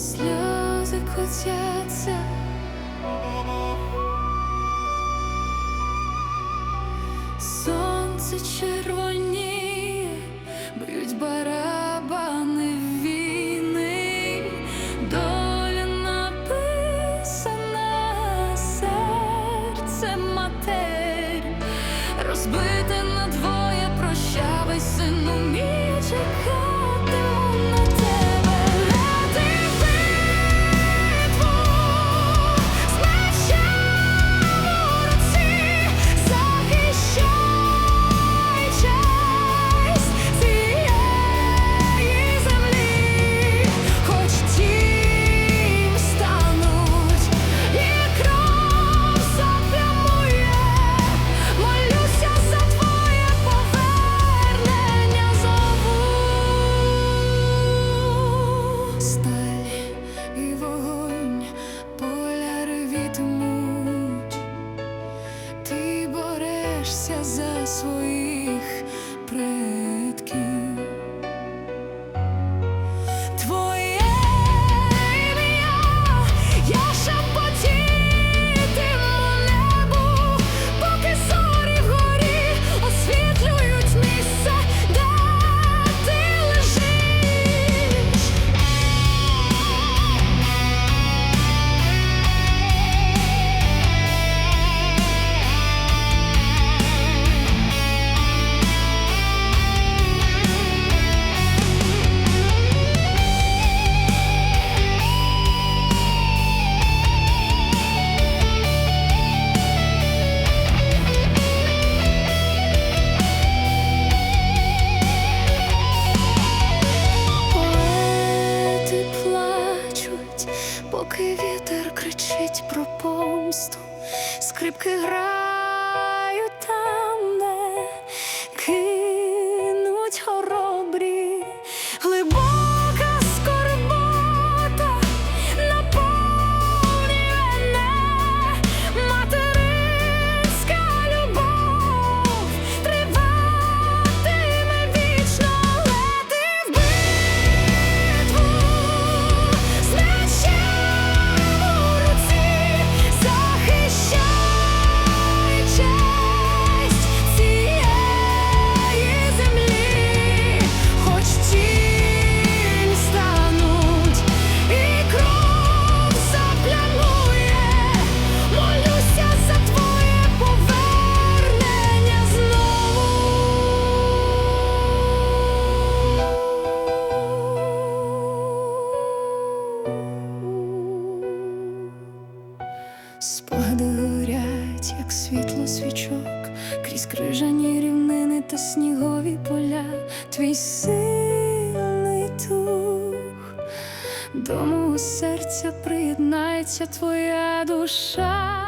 сльози котяться. Сонце червоніє, б'ють барабани війни, доля написана серце матері, розбите на двоє, прощавай, сину мій, чекатиму борешся за своїх поки вітер кричить про помсту, скрипки грають Спогади горять, як світло свічок, крізь крижані рівнини та снігові поля, твій сильний дух, до мого серця приєднається твоя душа.